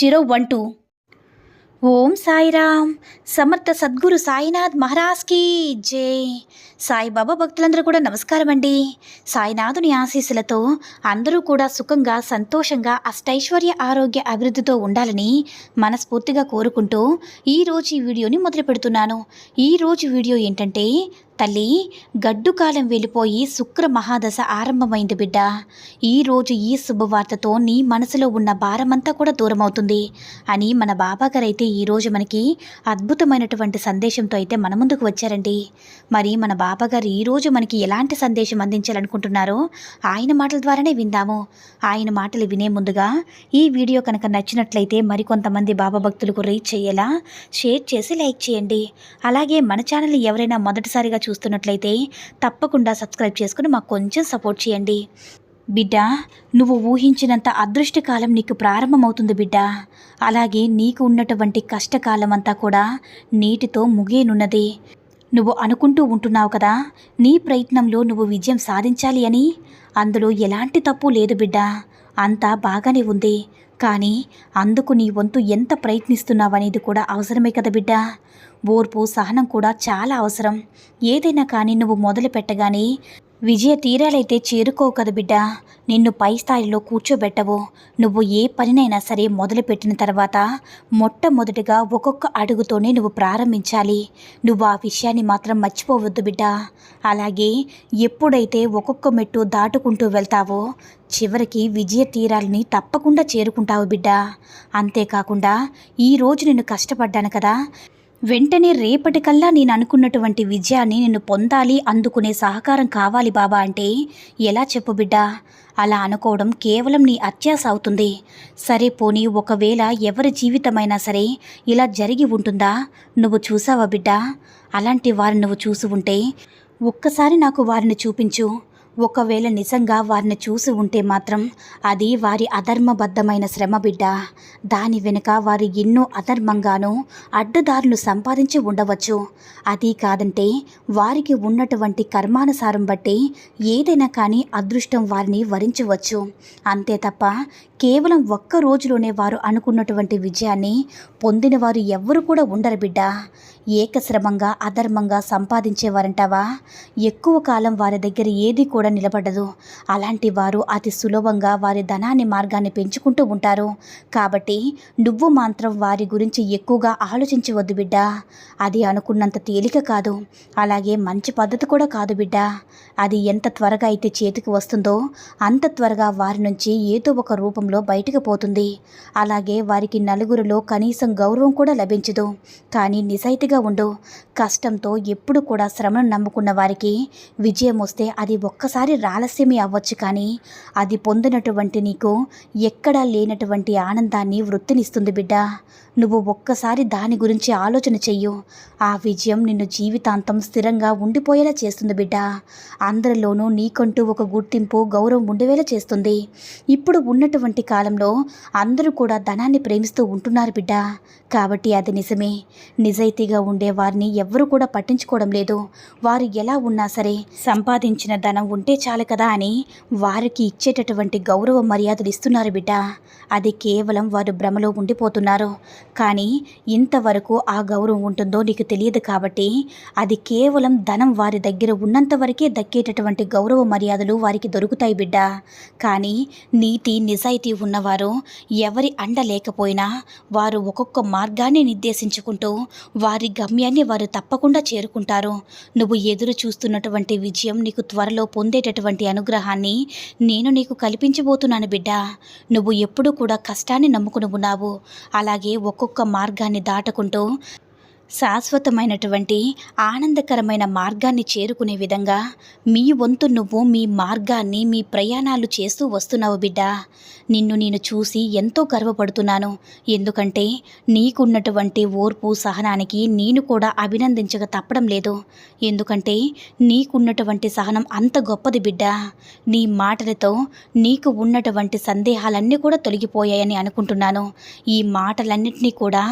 zero one two. Om Sairam. సమర్థ సద్గురు సాయినాథ్ మహారాజ్కి జై. సాయిబాబా భక్తులందరూ కూడా నమస్కారం అండి సాయినాథుని ఆశీస్సులతో అందరూ కూడా సుఖంగా సంతోషంగా అష్టైశ్వర్య ఆరోగ్య అభివృద్ధితో ఉండాలని మనస్ఫూర్తిగా కోరుకుంటూ ఈరోజు ఈ వీడియోని మొదలు పెడుతున్నాను ఈరోజు వీడియో ఏంటంటే తల్లి గడ్డుకాలం వెళ్ళిపోయి శుక్ర మహాదశ ఆరంభమైంది బిడ్డ. ఈరోజు ఈ శుభవార్తతో నీ మనసులో ఉన్న భారమంతా కూడా దూరమవుతుంది అని మన బాబాగారు అయితే ఈరోజు మనకి అద్భుతమైనటువంటి సందేశంతో అయితే మన ముందుకు వచ్చారండి. మరి మన బాబాగారు ఈరోజు మనకి ఎలాంటి సందేశం అందించాలనుకుంటున్నారో ఆయన మాటల ద్వారానే విందాము. ఆయన మాటలు వినే ముందుగా ఈ వీడియో కనుక నచ్చినట్లయితే మరికొంతమంది బాబా భక్తులకు రీచ్ చేయేలా షేర్ చేసి లైక్ చేయండి. అలాగే మన ఛానల్ ఎవరైనా మొదటిసారిగా చూస్తున్నట్లయితే తప్పకుండా సబ్స్క్రైబ్ చేసుకుని మాకు కొంచెం సపోర్ట్ చేయండి. బిడ్డ నువ్వు ఊహించినంత అదృష్టకాలం నీకు ప్రారంభమవుతుంది బిడ్డ. అలాగే నీకు ఉన్నటువంటి కష్టకాలం అంతా కూడా నీటితో ముగియనున్నది. నువ్వు అనుకుంటూ ఉంటున్నావు కదా నీ ప్రయత్నంలో నువ్వు విజయం సాధించాలి అని? అందులో ఎలాంటి తప్పు లేదు బిడ్డ. అంతా బాగానే ఉంది. కానీ అందుకు నీ వంతు ఎంత ప్రయత్నిస్తున్నావనేది కూడా అవసరమే కదా బిడ్డ. ఓర్పు సహనం కూడా చాలా అవసరం. ఏదైనా కానీ నువ్వు మొదలు పెట్టగానే విజయ తీరాలైతే చేరుకోవు కదా బిడ్డ. నిన్ను పై స్థాయిలో కూర్చోబెట్టవు. నువ్వు ఏ పనినైనా సరే మొదలుపెట్టిన తర్వాత మొట్టమొదటిగా ఒక్కొక్క అడుగుతోనే నువ్వు ప్రారంభించాలి. నువ్వు ఆ విషయాన్ని మాత్రం మర్చిపోవద్దు బిడ్డ. అలాగే ఎప్పుడైతే ఒక్కొక్క మెట్టు దాటుకుంటూ వెళ్తావో చివరికి విజయ తీరాలని తప్పకుండా చేరుకుంటావు బిడ్డ. అంతేకాకుండా ఈరోజు నేను కష్టపడ్డాను కదా. వెంటనే రేపటికల్లా నేను అనుకున్నటువంటి విజయాన్ని నేను పొందాలి అందుకునే సహకారం కావాలి బాబా అంటే ఎలా చెప్పు బిడ్డా? అలా అనుకోవడం కేవలం నీ అత్యాస అవుతుంది. సరే పోనీ ఒకవేళ ఎవరి జీవితమైనా సరే ఇలా జరిగి ఉంటుందా? నువ్వు చూసావా బిడ్డా? అలాంటి వారిని నువ్వు చూసి ఉంటే ఒక్కసారి నాకు వారిని చూపించు. ఒకవేళ నిజంగా వారిని చూసి ఉంటే మాత్రం అది వారి అధర్మబద్ధమైన శ్రమ బిడ్డ. దాని వెనుక వారు ఎన్నో అధర్మంగానూ అడ్డదారులు సంపాదించి ఉండవచ్చు. అది కాదంటే వారికి ఉన్నటువంటి కర్మానుసారం బట్టి ఏదైనా కానీ అదృష్టం వారిని వరించవచ్చు. అంతే తప్ప కేవలం ఒక్క రోజులోనే వారు అనుకున్నటువంటి విజయాన్ని పొందిన వారు ఎవ్వరు కూడా ఉండరు బిడ్డ. ఏకశ్రమంగా అధర్మంగా సంపాదించేవారంటావా? ఎక్కువ కాలం వారి దగ్గర ఏది కూడా నిలబడదు. అలాంటి వారు అతి సులభంగా వారి ధనాన్ని మార్గాన్ని పెంచుకుంటూ ఉంటారు. కాబట్టి నువ్వు మాత్రం వారి గురించి ఎక్కువగా ఆలోచించవద్దు బిడ్డ. అది అనుకున్నంత తేలిక కాదు. అలాగే మంచి పద్ధతి కూడా కాదు బిడ్డ. అది ఎంత త్వరగా అయితే చేతికి వస్తుందో అంత త్వరగా వారి నుంచి ఏదో ఒక రూపంలో బయటకు పోతుంది. అలాగే వారికి నలుగురిలో కనీసం గౌరవం కూడా లభించదు. కానీ నిజాయితీగా ఉండు. కష్టంతో ఎప్పుడు కూడా శ్రమను నమ్ముకున్న వారికి విజయం వస్తే అది ఒక్కసారి రాలస్యమే అవ్వచ్చు కానీ అది పొందినటువంటి నీకు ఎక్కడా లేనటువంటి ఆనందాన్ని వృత్తినిస్తుంది బిడ్డ. నువ్వు ఒక్కసారి దాని గురించి ఆలోచన చెయ్యు. ఆ విజయం నిన్ను జీవితాంతం స్థిరంగా ఉండిపోయేలా చేస్తుంది బిడ్డ. అందరిలోనూ నీకంటూ ఒక గుర్తింపు గౌరవం ఉండేలా చేస్తుంది. ఇప్పుడు ఉన్నటువంటి కాలంలో అందరూ కూడా ధనాన్ని ప్రేమిస్తూ ఉంటున్నారు బిడ్డ. కాబట్టి అది నిజమే. నిజాయితీగా ఉండే వారిని ఎవ్వరూ కూడా పట్టించుకోవడం లేదు. వారు ఎలా ఉన్నా సరే సంపాదించిన ధనం ఉంటే చాలు కదా అని వారికి ఇచ్చేటటువంటి గౌరవ మర్యాదలు ఇస్తున్నారు బిడ్డ. అది కేవలం వారు భ్రమలో ఉండిపోతున్నారు. కానీ ఇంతవరకు ఆ గౌరవం ఉంటుందో నీకు తెలియదు కాబట్టి అది కేవలం ధనం వారి దగ్గర ఉన్నంత వరకే దక్కేటటువంటి గౌరవ మర్యాదలు వారికి దొరుకుతాయి బిడ్డ. కానీ నీతి నిజాయితీ ఉన్నవారు ఎవరి అండ లేకపోయినా వారు ఒక్కొక్క మార్గాన్ని నిర్దేశించుకుంటూ వారి గమ్యాన్ని వారు తప్పకుండా చేరుకుంటారు. నువ్వు ఎదురు చూస్తున్నటువంటి విజయం నీకు త్వరలో పొందేటటువంటి అనుగ్రహాన్ని నేను నీకు కల్పించబోతున్నాను బిడ్డ. నువ్వు ఎప్పుడూ కూడా కష్టాన్ని నమ్ముకుని ఉన్నావు. అలాగే ఒక్కొక్క మార్గాన్ని దాటుకుంటూ శాశ్వతమైనటువంటి ఆనందకరమైన మార్గాన్ని చేరుకునే విధంగా మీ వంతు నువ్వు మీ మార్గాన్ని మీ ప్రయాణాలు చేస్తూ వస్తున్నావు బిడ్డ. నిన్ను నేను చూసి ఎంతో గర్వపడుతున్నాను. ఎందుకంటే నీకున్నటువంటి ఓర్పు సహనానికి నేను కూడా అభినందించక తప్పడం లేదు. ఎందుకంటే నీకున్నటువంటి సహనం అంత గొప్పది బిడ్డ. నీ మాటలతో నీకు ఉన్నటువంటి సందేహాలన్నీ కూడా తొలగిపోయాయని అనుకుంటున్నాను. ఈ మాటలన్నింటినీ కూడా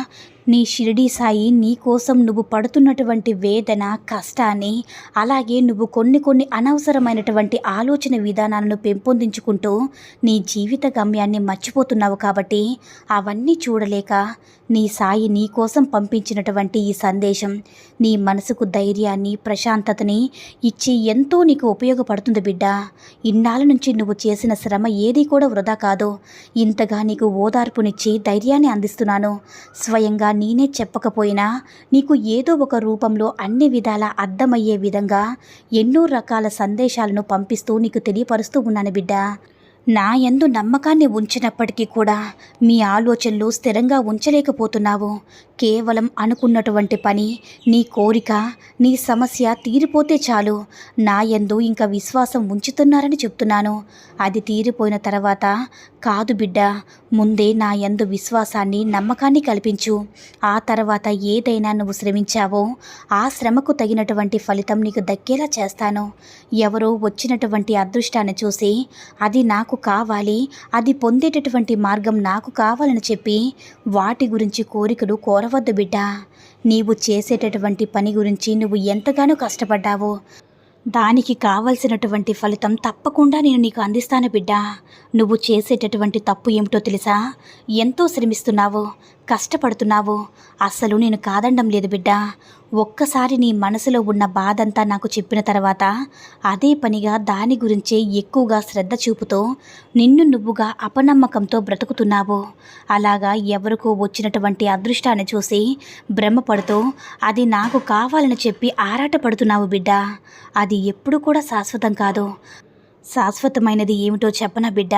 నీ షిరిడీ సాయి నీ కోసం నువ్వు పడుతున్నటువంటి వేదన కష్టాన్ని అలాగే నువ్వు కొన్ని కొన్ని అనవసరమైనటువంటి ఆలోచన విధానాలను పెంపొందించుకుంటూ నీ జీవిత గమ్యాన్ని మర్చిపోతున్నావు కాబట్టి అవన్నీ చూడలేక నీ సాయి నీ కోసం పంపించినటువంటి ఈ సందేశం నీ మనసుకు ధైర్యాన్ని ప్రశాంతతని ఇచ్చి ఎంతో నీకు ఉపయోగపడుతుంది బిడ్డ. ఇన్నాళ్ళ నుంచి నువ్వు చేసిన శ్రమ ఏది కూడా వృధా కాదు. ఇంతగా నీకు ఓదార్పునిచ్చి ధైర్యాన్ని అందిస్తున్నాను. స్వయంగా నేనే చెప్పకపోయినా నీకు ఏదో ఒక రూపంలో అన్ని విధాల అర్థమయ్యే విధంగా ఎన్నో రకాల సందేశాలను పంపిస్తూ నీకు తెలియపరుస్తూ ఉన్నాను బిడ్డ. నా యందు నమ్మకాన్ని ఉంచినప్పటికీ కూడా మీ ఆలోచనలు స్థిరంగా ఉంచలేకపోతున్నావు. కేవలం అనుకున్నటువంటి పని నీ కోరిక నీ సమస్య తీరిపోతే చాలు. నా యందు ఇంకా విశ్వాసం ఉంచుతున్నారని చెప్తున్నాను. అది తీరిపోయిన తర్వాత కాదు బిడ్డ ముందే నా యందు విశ్వాసాన్ని నమ్మకాన్ని కల్పించు. ఆ తర్వాత ఏదైనా నువ్వు శ్రమించావో ఆ శ్రమకు తగినటువంటి ఫలితం నీకు దక్కేలా చేస్తాను. ఎవరో వచ్చినటువంటి అదృష్టాన్ని చూసి అది నాకు కావాలి అది పొందేటటువంటి మార్గం నాకు కావాలని చెప్పి వాటి గురించి కోరికలు కోరవద్దు బిడ్డ. నీవు చేసేటటువంటి పని గురించి నువ్వు ఎంతగానో కష్టపడ్డావో. దానికి కావలసినటువంటి ఫలితం తప్పకుండా నేను నీకు అందిస్తాను బిడ్డా. నువ్వు చేసేటటువంటి తప్పు ఏమిటో తెలుసా? ఎంతో శ్రమిస్తున్నావు. కష్టపడుతున్నావు? అస్సలు నేను కాదండం లేదు బిడ్డ. ఒక్కసారి నీ మనసులో ఉన్న బాధంతా నాకు చెప్పిన తర్వాత అదే పనిగా దాని గురించే ఎక్కువగా శ్రద్ధ చూపుతూ నిన్ను నువ్వుగా అపనమ్మకంతో బ్రతుకుతున్నావు. అలాగా ఎవరికో వచ్చినటువంటి అదృష్టాన్ని చూసి భ్రమపడుతూ అది నాకు కావాలని చెప్పి ఆరాటపడుతున్నావు బిడ్డ. అది ఎప్పుడు కూడా శాశ్వతం కాదు. శాశ్వతమైనది ఏమిటో చెప్పనా బిడ్డ?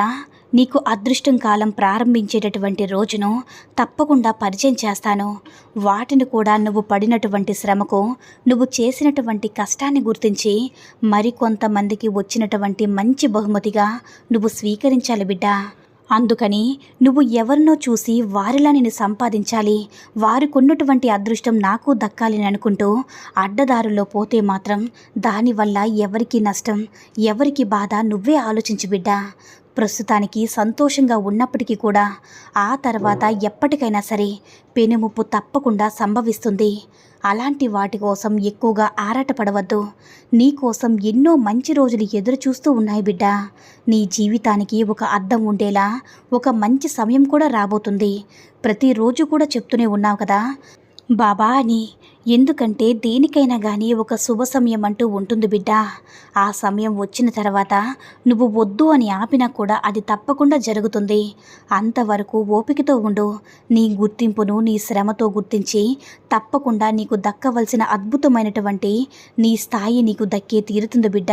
నీకు అదృష్టం కాలం ప్రారంభించేటటువంటి రోజును తప్పకుండా పరిచయం చేస్తాను. వాటిని కూడా నువ్వు పడినటువంటి శ్రమకు నువ్వు చేసినటువంటి కష్టాన్ని గుర్తించి మరికొంతమందికి వచ్చినటువంటి మంచి బహుమతిగా నువ్వు స్వీకరించాలి బిడ్డ. అందుకని నువ్వు ఎవరినో చూసి వారిలా నేను సంపాదించాలి. వారికున్నటువంటి అదృష్టం నాకు దక్కాలని అనుకుంటూ అడ్డదారుల్లో పోతే మాత్రం దానివల్ల ఎవరికి నష్టం ఎవరికి బాధ నువ్వే ఆలోచించు బిడ్డ. ప్రస్తుతానికి సంతోషంగా ఉన్నప్పటికీ కూడా ఆ తర్వాత ఎప్పటికైనా సరే పెనుముప్పు తప్పకుండా సంభవిస్తుంది. అలాంటి వాటి కోసం ఎక్కువగా ఆరాటపడవద్దు. నీ కోసం ఎన్నో మంచి రోజులు ఎదురు చూస్తూ ఉన్నాయి బిడ్డ. నీ జీవితానికి ఒక అర్థం ఉండేలా ఒక మంచి సమయం కూడా రాబోతుంది. ప్రతిరోజు కూడా చెప్తూనే ఉన్నావు కదా. బాబా అని ఎందుకంటే దేనికైనా కానీ ఒక శుభ సమయం అంటూ ఉంటుంది బిడ్డ. ఆ సమయం వచ్చిన తర్వాత నువ్వు వద్దు అని ఆపినా కూడా అది తప్పకుండా జరుగుతుంది. అంతవరకు ఓపికతో ఉండు. నీ గుర్తింపును నీ శ్రమతో గుర్తించి తప్పకుండా నీకు దక్కవలసిన అద్భుతమైనటువంటి నీ స్థాయి నీకు దక్కే తీరుతుంది బిడ్డ.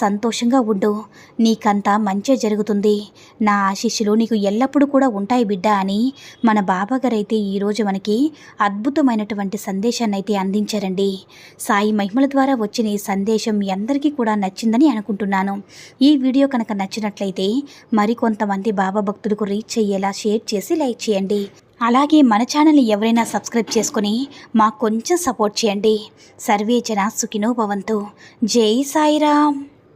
సంతోషంగా ఉండు. నీకంతా మంచే జరుగుతుంది. నా ఆశీస్సులు నీకు ఎల్లప్పుడూ కూడా ఉంటాయి బిడ్డ అని మన బాబాగారైతే ఈరోజు మనకి అద్భుతమైనటువంటి సందేశాన్ని అయితే అందించారండి. సాయి మహిమల ద్వారా వచ్చిన ఈ సందేశం మీ అందరికీ కూడా నచ్చిందని అనుకుంటున్నాను. ఈ వీడియో కనుక నచ్చినట్లయితే మరికొంతమంది బాబా భక్తులకు రీచ్ అయ్యేలా షేర్ చేసి లైక్ చేయండి. అలాగే మన ఛానల్ని ఎవరైనా సబ్స్క్రైబ్ చేసుకుని మాకు కొంచెం సపోర్ట్ చేయండి. సర్వే జన సుఖినో భవంతు. జై సాయిరామ్.